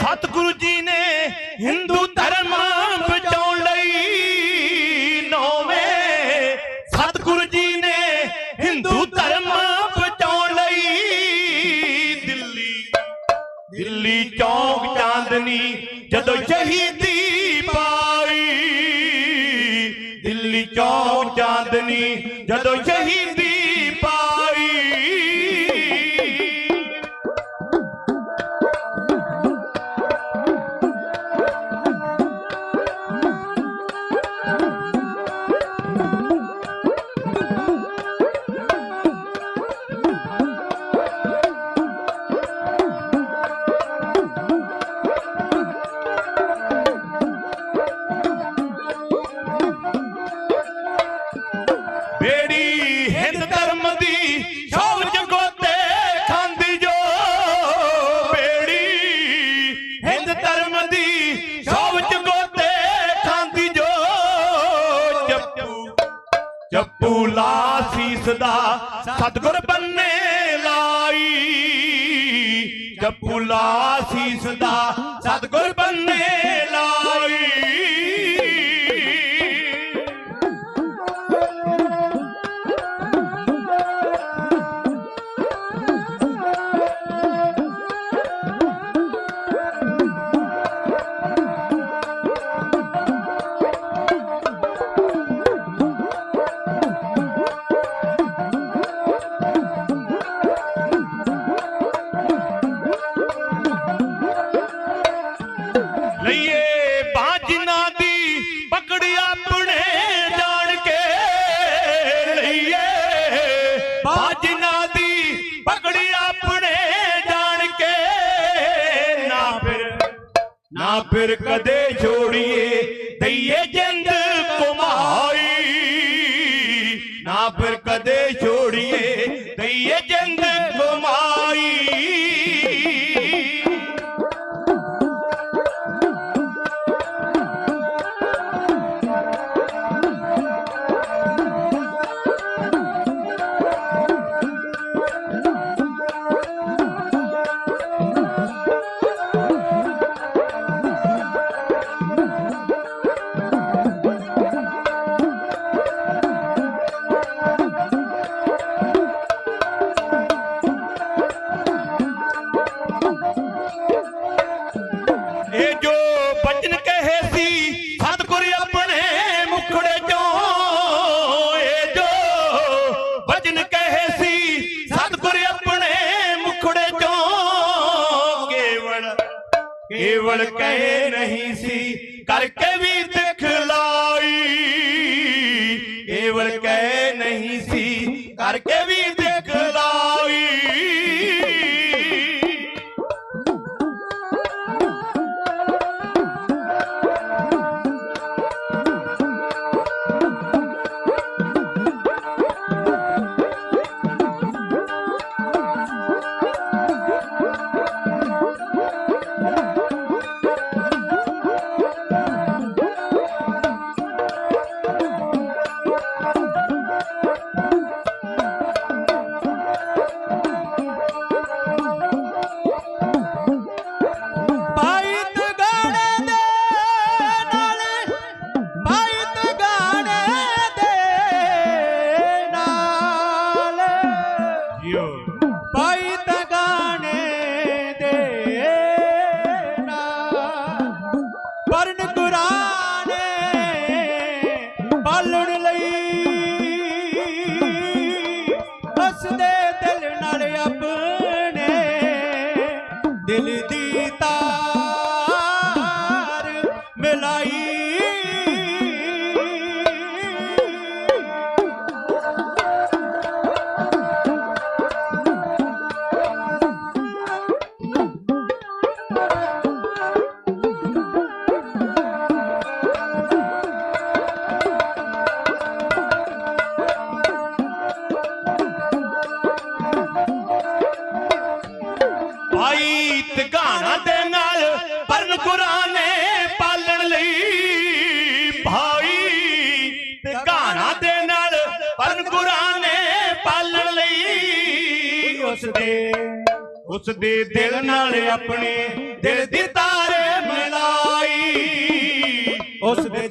ਸਤਿਗੁਰੂ ਜੀ ਨੇ ਹਿੰਦੂ ਧਰਮ ਬਚਾਉਣ ਲਈ ਨੌਵੇਂ ਸਤਿਗੁਰੂ ਜੀ ਨੇ ਹਿੰਦੂ ਧਰਮ ਬਚਾਉਣ ਲਈ ਦਿੱਲੀ ਦਿੱਲੀ ਚੌਂਕ ਚਾਂਦਨੀ ਜਦੋਂ ਸ਼ਹੀਦੀ ਪਾਈ, ਦਿੱਲੀ ਚੌਂਕ ਚਾਂਦਨੀ ਜਦੋਂ ਸ਼ਹੀਦੀ ਧਰਮ ਦੀ ਸ਼ੌਰ ਜਗੋਤੇ ਖਾਂਦੀ ਜੋ ਜੱਪੂ ਜੱਪੂ ਲਾ ਸੀਸ ਦਾ ਸਤਗੁਰ ਬੰਨੇ ਲਾਈ। ਜੱਪੂ ਲਾ ਸੀਸ ਦਾ ਸਤਗੁਰ ਬੰਨੇ ਲਾਈ। ਬਾਜਨਾ ਦੀ ਪਕੜ ਆਪਣੇ ਜਾਣ ਕੇ। ਨਾ ਫਿਰ ਨਾ ਫਿਰ ਕਦੇ ਛੋੜੀਏ ਦਈਏ ਜਿੰਦ ਕੁਮਾਈ ਨਾ ਫਿਰ ਕਦੇ ਛੋੜੀਏ ਦਈਏ ਕੇਵਲ ਕਹੇ ਨਹੀਂ ਸੀ ਕਰਕੇ ਵੀ ਦਿਲ ਦੀ ਤਾਰ ਮਿਲਾਈ। ਭਾਈ ਟਿਕਾਣਾ ਦੇ ਨਾਲ ਪਰਨ ਕੁਰਾਨੇ ਪਾਲਣ ਲਈ। ਭਾਈ ਟਿਕਾਣਾ ਦੇ ਨਾਲ ਪਰਨ ਕੁਰਾਨੇ ਪਾਲਣ ਲਈ। ਉਸ ਦੇ ਉਸ ਦੇ ਦਿਲ ਨਾਲ ਆਪਣੇ ਦਿਲ ਦੀ ਤਾਰੇ ਮਿਲਾਈ। ਉਸ ਦੇ